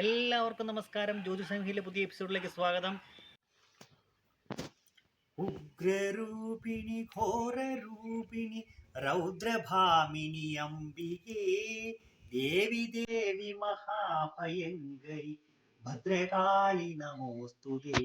എല്ലാവർക്കും നമസ്കാരം. ജ്യോതിസംഹിയിലെ പുതിയ എപ്പിസോഡിലേക്ക് സ്വാഗതം. ഉഗ്രരൂപിണി ഘോരരൂപിണി രൗദ്രഭാമിനി അംബികേ ദേവി ദേവി മഹാഭയങ്കരി ഭദ്രകാളി നമോസ്തുതേ.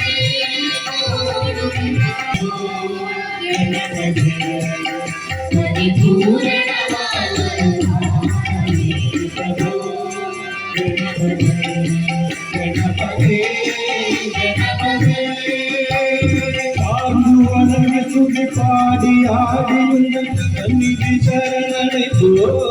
Sarnai Pura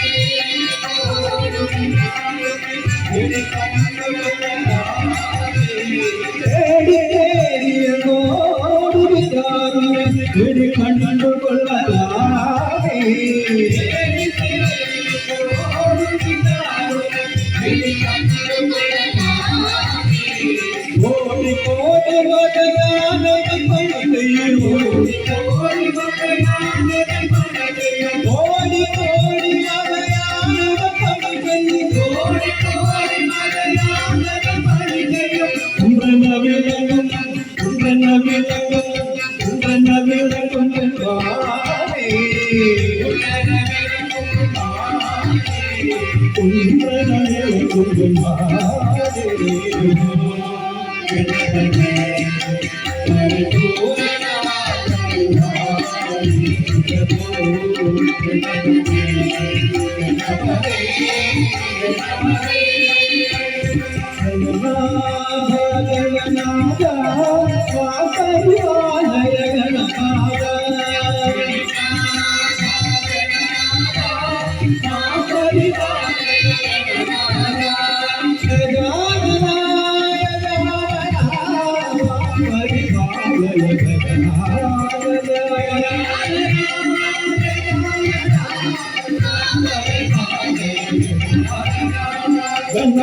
കോടി വദനാനദി உங்கள்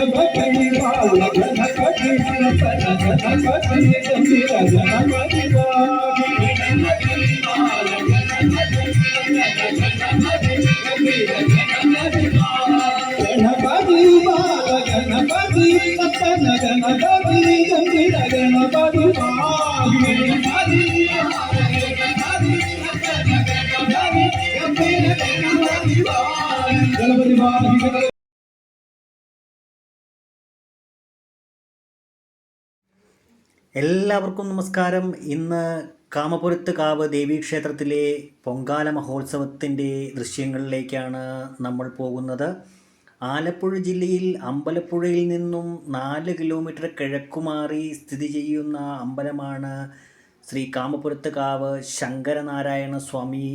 గణపతి బాల గణపతి గణపన గణపతి గంభీర గణపతి బాగి గణపతి బాల గణపతి എല്ലാവർക്കും നമസ്കാരം. ഇന്ന് കാമപുരത്ത് കാവ് ദേവീക്ഷേത്രത്തിലെ പൊങ്കാല മഹോത്സവത്തിന്റെ ദൃശ്യങ്ങളിലേക്കാണ് നമ്മൾ പോകുന്നത്. ആലപ്പുഴ ജില്ലയിൽ അമ്പലപ്പുഴയിൽ നിന്നും നാല് കിലോമീറ്റർ കിഴക്കുമാറി സ്ഥിതി ചെയ്യുന്ന അമ്പലമാണ് ശ്രീ കാമപുരത്ത് കാവ് ശങ്കരനാരായണ സ്വാമി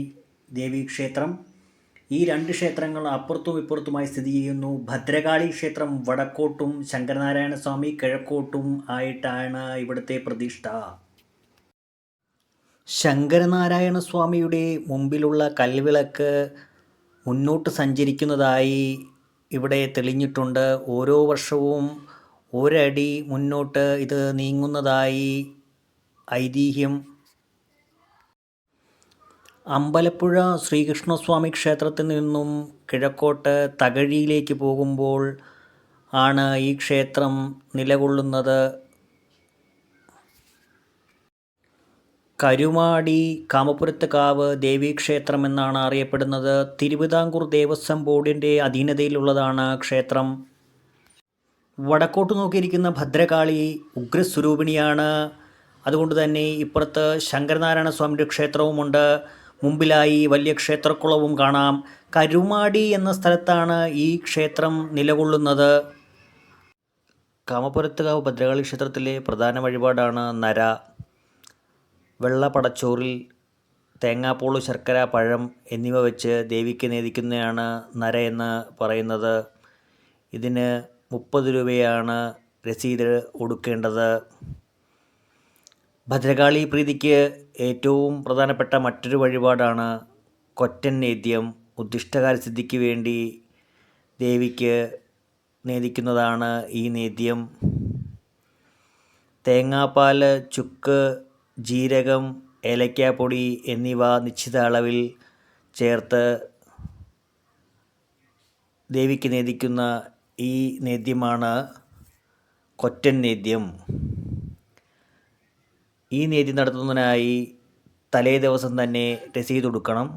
ദേവീക്ഷേത്രം. ഈ രണ്ട് ക്ഷേത്രങ്ങൾ അപ്പുറത്തും ഇപ്പുറത്തുമായി സ്ഥിതി ചെയ്യുന്നു. ഭദ്രകാളി ക്ഷേത്രം വടക്കോട്ടും ശങ്കരനാരായണ സ്വാമി കിഴക്കോട്ടും ആയിട്ടാണ് ഇവിടുത്തെ പ്രതിഷ്ഠ. ശങ്കരനാരായണ സ്വാമിയുടെ മുമ്പിലുള്ള കൽവിളക്ക് മുന്നോട്ട് സഞ്ചരിക്കുന്നതായി ഇവിടെ തെളിഞ്ഞിട്ടുണ്ട്. ഓരോ വർഷവും ഒരടി മുന്നോട്ട് ഇത് നീങ്ങുന്നതായി ഐതിഹ്യം അമ്പലപ്പുഴ ശ്രീകൃഷ്ണസ്വാമി ക്ഷേത്രത്തിൽ നിന്നും കിഴക്കോട്ട് തകഴിയിലേക്ക് പോകുമ്പോൾ ആണ് ഈ ക്ഷേത്രം നിലകൊള്ളുന്നത്. കരുമാടി കാമപുരത്ത് കാവ് ദേവീക്ഷേത്രം എന്നാണ് അറിയപ്പെടുന്നത്. തിരുവിതാംകൂർ ദേവസ്വം ബോർഡിന്റെ അധീനതയിലുള്ളതാണ് ക്ഷേത്രം. വടക്കോട്ട് നോക്കിയിരിക്കുന്ന ഭദ്രകാളി ഉഗ്രസ്വരൂപിണിയാണ്. അതുകൊണ്ട് തന്നെ ഇപ്പുറത്ത് ശങ്കരനാരായണ സ്വാമിയുടെ ക്ഷേത്രവുമുണ്ട്. മുമ്പിലായി വലിയ ക്ഷേത്രക്കുളവും കാണാം. കരുമാടി എന്ന സ്ഥലത്താണ് ഈ ക്ഷേത്രം നിലകൊള്ളുന്നത്. കാമപുരത്തുകാവ് ഭദ്രകാളി ക്ഷേത്രത്തിലെ പ്രധാന വഴിപാടാണ് നര. വെള്ള പടച്ചോറിൽ തേങ്ങാപ്പൂൾ ശർക്കര പഴം എന്നിവ വെച്ച് ദേവിക്ക് നേദിക്കുന്നതാണ് നര എന്ന് പറയുന്നത്. ഇതിന് മുപ്പത് രൂപയാണ് രസീത് കൊടുക്കേണ്ടത് ഭദ്രകാളി പ്രീതിക്ക് ഏറ്റവും പ്രധാനപ്പെട്ട മറ്റൊരു വഴിപാടാണ് കൊറ്റൻ നേദ്യം. ഉദ്ദിഷ്ടകാര്യസിദ്ധിക്ക് വേണ്ടി ദേവിക്ക് നേദിക്കുന്നതാണ് ഈ നേദ്യം. തേങ്ങാപ്പാൽ ചുക്ക് ജീരകം ഏലക്കാപ്പൊടി എന്നിവ നിശ്ചിത അളവിൽ ചേർത്ത് ദേവിക്ക് നേദിക്കുന്ന ഈ നേദ്യമാണ് കൊറ്റൻ നേദ്യം. ഈ നീതി നടത്തുന്നതിനായി തലേ ദിവസം തന്നെ രസീത് കൊടുക്കണം.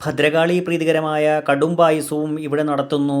ഭദ്രകാളി പ്രീതികരമായ കടും പായസവും ഇവിടെ നടത്തുന്നു.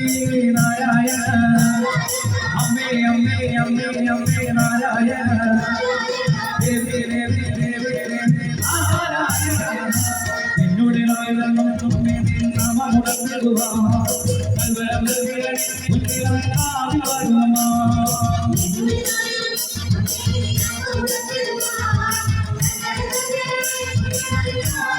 Yeah, yeah.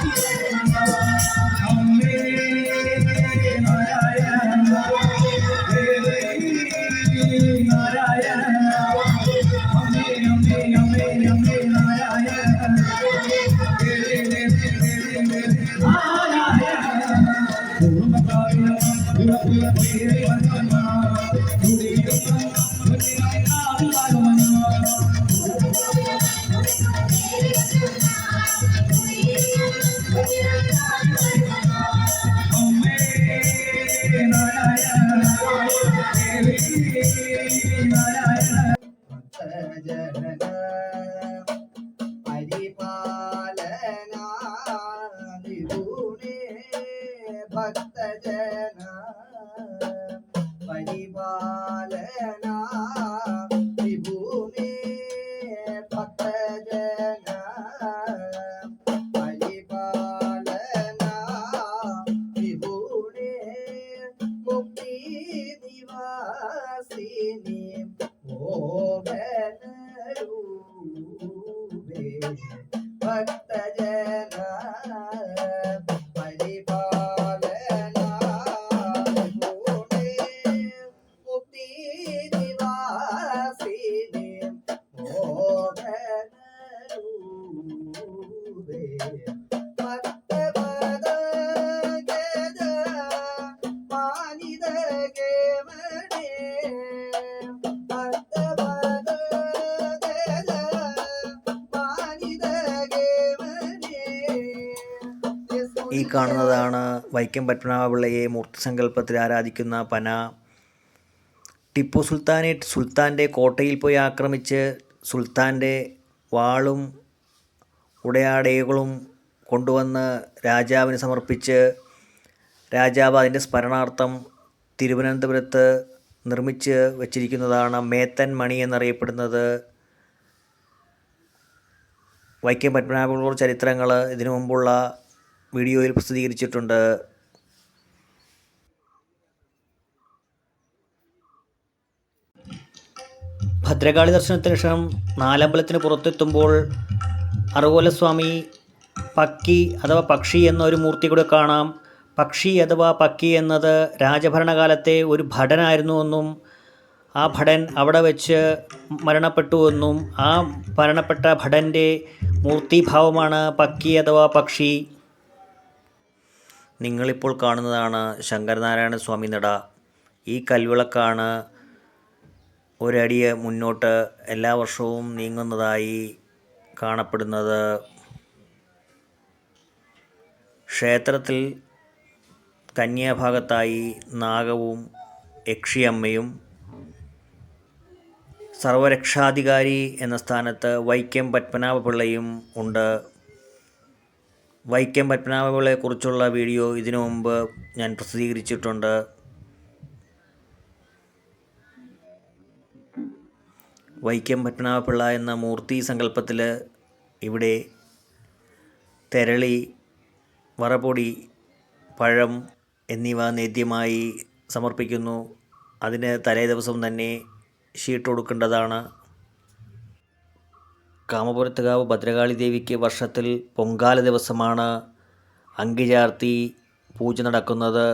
ഈ കാണുന്നതാണ് വൈക്കം പത്മനാഭപിള്ളയെ മൂർത്തിസങ്കല്പത്തിൽ ആരാധിക്കുന്ന പന. ടിപ്പു സുൽത്താനെ സുൽത്താന്റെ കോട്ടയിൽ പോയി ആക്രമിച്ച് സുൽത്താന്റെ വാളും ഉടയാടകളും കൊണ്ടുവന്ന് രാജാവിന് സമർപ്പിച്ച് രാജാവ് അതിന്റെ സ്മരണാർത്ഥം തിരുവനന്തപുരത്ത് നിർമ്മിച്ച് വച്ചിരിക്കുന്നതാണ് മേത്തൻ മണി എന്നറിയപ്പെടുന്നത്. വൈക്കം പത്മനാഭപുള്ള ചരിത്രങ്ങൾ ഇതിനു മുമ്പുള്ള വീഡിയോയിൽ പ്രസിദ്ധീകരിച്ചിട്ടുണ്ട്. ഭദ്രകാളി ദർശനത്തിന് ശേഷം നാലമ്പലത്തിന് പുറത്തെത്തുമ്പോൾ അറുകോലസ്വാമി പക്കി അഥവാ പക്ഷി എന്നൊരു മൂർത്തി കൂടെ കാണാം. പക്ഷി അഥവാ പക്കി എന്നത് രാജഭരണകാലത്തെ ഒരു ഭടനായിരുന്നുവെന്നും ആ ഭടൻ അവിടെ വെച്ച് മരണപ്പെട്ടുവെന്നും ആ മരണപ്പെട്ട ഭടന്റെ മൂർത്തിഭാവമാണ് പക്കി അഥവാ പക്ഷി. നിങ്ങളിപ്പോൾ കാണുന്നതാണ് ശങ്കരനാരായണ സ്വാമി നട. ഈ കൽവിളക്കാണ് ഒരടി മുന്നോട്ട് എല്ലാ വർഷവും നീങ്ങുന്നതായി കാണപ്പെടുന്നത് ക്ഷേത്രത്തിൽ കന്യാഭാഗത്തായി നാഗവും യക്ഷിയമ്മയും സർവരക്ഷാധികാരി എന്ന സ്ഥാനത്ത് വൈക്കം പത്മനാഭപിള്ളയും ഉണ്ട്. വൈക്കം പത്മനാഭപിള്ളയെക്കുറിച്ചുള്ള വീഡിയോ ഇതിനു മുമ്പ് ഞാൻ പ്രസിദ്ധീകരിച്ചിട്ടുണ്ട്. വൈക്കം പത്മനാഭപിള്ള എന്ന മൂർത്തി സങ്കല്പത്തിൽ ഇവിടെ തെരളി വറപൊടി പഴം എന്നിവ നേദ്യമായി സമർപ്പിക്കുന്നു. അതിന് തലേ ദിവസം തന്നെ ഷീട്ട് കൊടുക്കേണ്ടതാണ് കാമപുരത്തുകാവ് ഭദ്രകാളി ദേവിക്ക് വർഷത്തിൽ പൊങ്കാല ദിവസമാണ് അങ്കിചാർത്തി പൂജ നടക്കുന്നത്.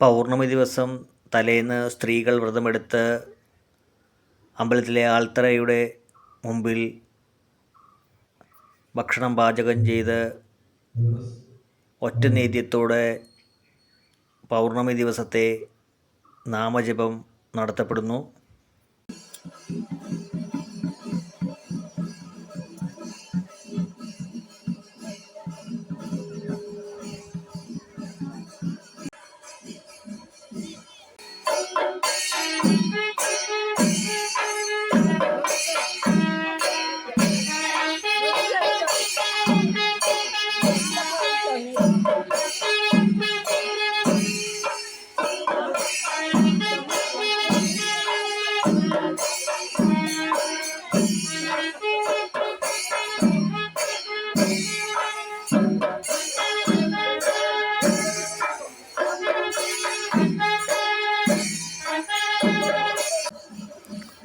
പൗർണമി ദിവസം തലേന്ന് സ്ത്രീകൾ വ്രതമെടുത്ത് അമ്പലത്തിലെ ആൽത്തറയുടെ മുമ്പിൽ ഭക്ഷണം പാചകം ചെയ്ത് ഒറ്റ നേദ്യത്തോടെ പൗർണമി ദിവസത്തെ നാമജപം നടത്തപ്പെടുന്നു.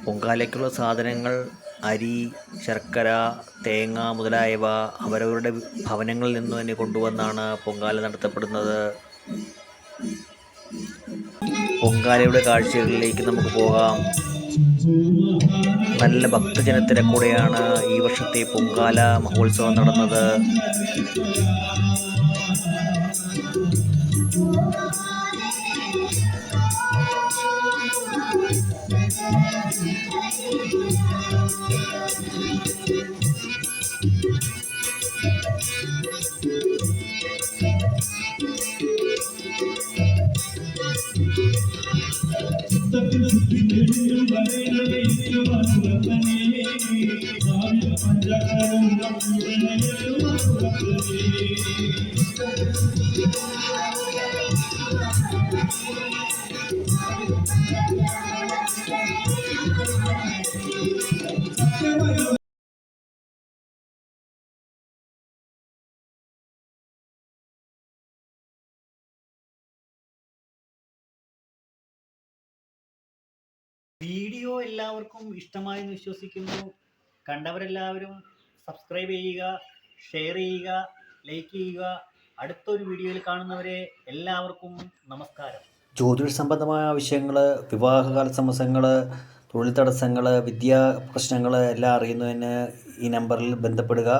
പൊങ്കാലയ്ക്കുള്ള സാധനങ്ങൾ അരി ശർക്കര തേങ്ങ മുതലായവ അവരവരുടെ ഭവനങ്ങളിൽ നിന്ന് തന്നെ കൊണ്ടുവന്നാണ് പൊങ്കാല നടത്തപ്പെടുന്നത്. പൊങ്കാലയുടെ കാഴ്ചകളിലേക്ക് നമുക്ക് പോകാം. നല്ല ഭക്തജനത്തിരക്കൂടെയാണ് ഈ വർഷത്തെ പൊങ്കാല മഹോത്സവം നടന്നത്. വീഡിയോ എല്ലാവർക്കും ഇഷ്ടമായെന്ന് വിശ്വസിക്കുന്നു. കണ്ടവരെല്ലാവരും സബ്സ്ക്രൈബ് ചെയ്യുക ഷെയർ ചെയ്യുക ലൈക്ക് ചെയ്യുക. അടുത്തൊരു വീഡിയോയിൽ കാണുന്നവരെ എല്ലാവർക്കും നമസ്കാരം. ജ്യോതിഷ സംബന്ധമായ ആവശ്യങ്ങൾ വിവാഹകാല സമസ്യങ്ങൾ തൊഴിൽ തടസ്സങ്ങൾ വിദ്യാ പ്രശ്നങ്ങൾ എല്ലാം അറിയുന്നതിന് ഈ നമ്പറിൽ ബന്ധപ്പെടുക.